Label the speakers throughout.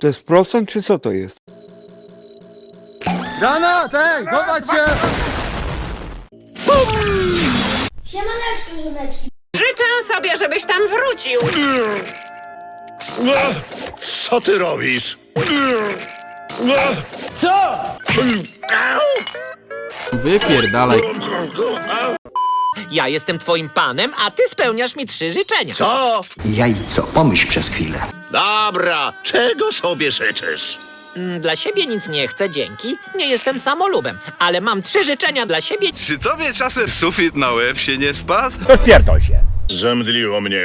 Speaker 1: To jest procent, czy co to jest?
Speaker 2: Granat, ej, chować się!
Speaker 3: Siemaneczko, żoneczki.
Speaker 4: Życzę sobie, żebyś tam wrócił.
Speaker 5: Co ty robisz?
Speaker 6: Wypierdalaj.
Speaker 7: Ja jestem twoim panem, a ty spełniasz mi trzy życzenia.
Speaker 5: Co?
Speaker 8: Jajco, pomyśl przez chwilę.
Speaker 5: Dobra, czego sobie życzysz?
Speaker 7: Mm, Dla siebie nic nie chcę, dzięki. Nie jestem samolubem, ale mam trzy życzenia dla siebie.
Speaker 9: Czy tobie czasem sufit na łeb się nie spadł?
Speaker 5: Zemdliło mnie.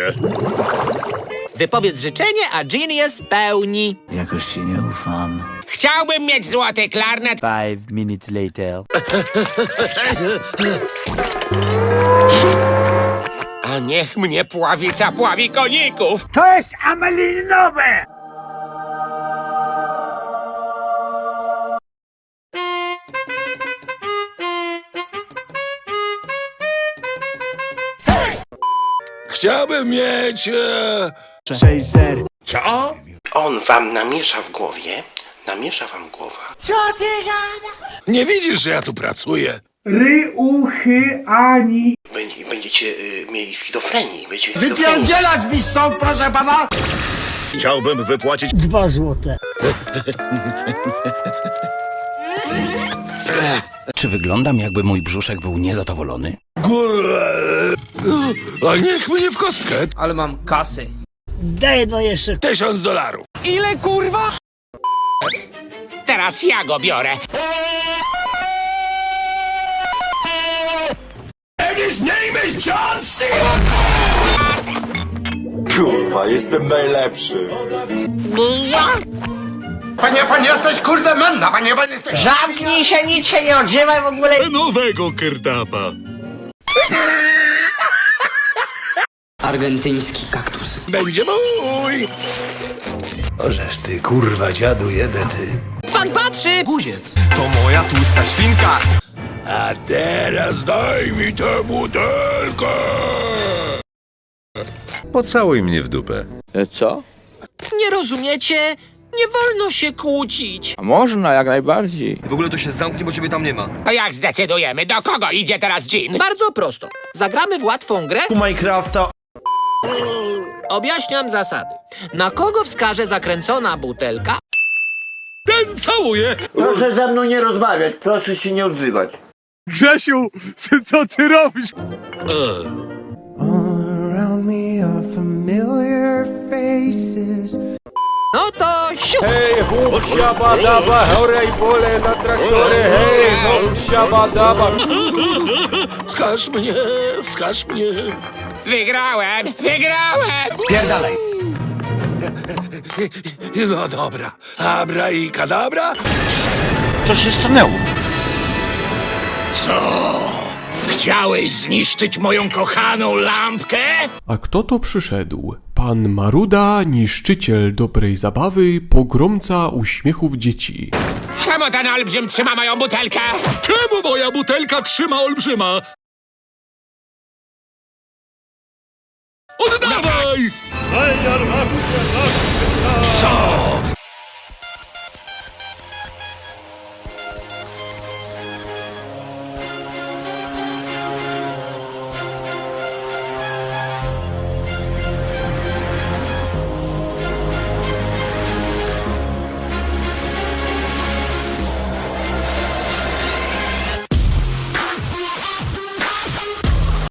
Speaker 7: Wypowiedz życzenie, a Jean je spełni.
Speaker 8: Jakoś ci nie ufam.
Speaker 7: Chciałbym mieć złoty klarnet.
Speaker 8: Five minutes later.
Speaker 7: A niech mnie pławica pławi koników.
Speaker 2: To jest amelinowe!
Speaker 5: Chciałbym mieć... E...
Speaker 8: Cześć, ser.
Speaker 5: Co?
Speaker 10: On wam namiesza w głowie, namiesza wam głowa.
Speaker 5: Nie widzisz, że ja tu pracuję?
Speaker 2: Ry, uchy, ani...
Speaker 10: Będzie, będziecie y, mieli schizofrenii. Będziecie.
Speaker 2: Wypierdzielać mi stąd, proszę pana!
Speaker 5: Chciałbym wypłacić...
Speaker 2: Dwa złote.
Speaker 8: Czy wyglądam, jakby mój brzuszek był niezadowolony?
Speaker 5: Kurwa. A niech mnie w kostkę.
Speaker 2: Ale mam kasy.
Speaker 8: Daj no jeszcze.
Speaker 5: Tysiąc dolarów.
Speaker 7: Ile kurwa? Teraz ja go biorę.
Speaker 5: His name is John C.
Speaker 9: Kurwa, jestem najlepszy.
Speaker 5: Panie, pan jesteś kurde manna, panie, pan jesteś...
Speaker 2: Zamknij się, nic się nie odzywaj w ogóle.
Speaker 5: Nowego kerdapa.
Speaker 8: Argentyński kaktus.
Speaker 5: Będzie mój.
Speaker 8: Ożeż ty, kurwa, dziadu jeden, ty.
Speaker 7: Pan patrzy!
Speaker 8: Guziec.
Speaker 9: To moja tłusta świnka.
Speaker 5: A teraz daj mi tę butelkę.
Speaker 9: Pocałuj mnie w dupę.
Speaker 2: Co?
Speaker 7: Nie rozumiecie? Nie wolno się kłócić.
Speaker 2: A można, jak najbardziej.
Speaker 9: W ogóle to się zamknie, bo ciebie tam nie ma.
Speaker 7: To jak zdecydujemy, do kogo idzie teraz Jean? Bardzo prosto. Zagramy w łatwą grę.
Speaker 8: Minecrafta.
Speaker 7: Objaśniam zasady. Na kogo wskaże zakręcona butelka?
Speaker 5: Ten całuje.
Speaker 2: Proszę ze mną nie rozmawiać, proszę się nie odzywać.
Speaker 1: Grzesiu, co ty robisz?
Speaker 7: No to siu!
Speaker 2: Hej, hup, siaba, daba, horej, pole na traktory, hej, hup, siaba, daba.
Speaker 5: Wskaż mnie, wskaż mnie.
Speaker 7: Wygrałem! Wygrałem!
Speaker 8: Pierdalaj.
Speaker 5: No dobra. Abra i kadabra.
Speaker 8: Co się stanęło?
Speaker 5: Co? Chciałeś zniszczyć moją kochaną lampkę?
Speaker 11: A kto to przyszedł? Pan Maruda, niszczyciel dobrej zabawy, pogromca uśmiechów dzieci.
Speaker 7: Czemu ten olbrzym trzyma moją butelkę?
Speaker 5: Czemu moja butelka trzyma olbrzyma? Oddawaj! Co?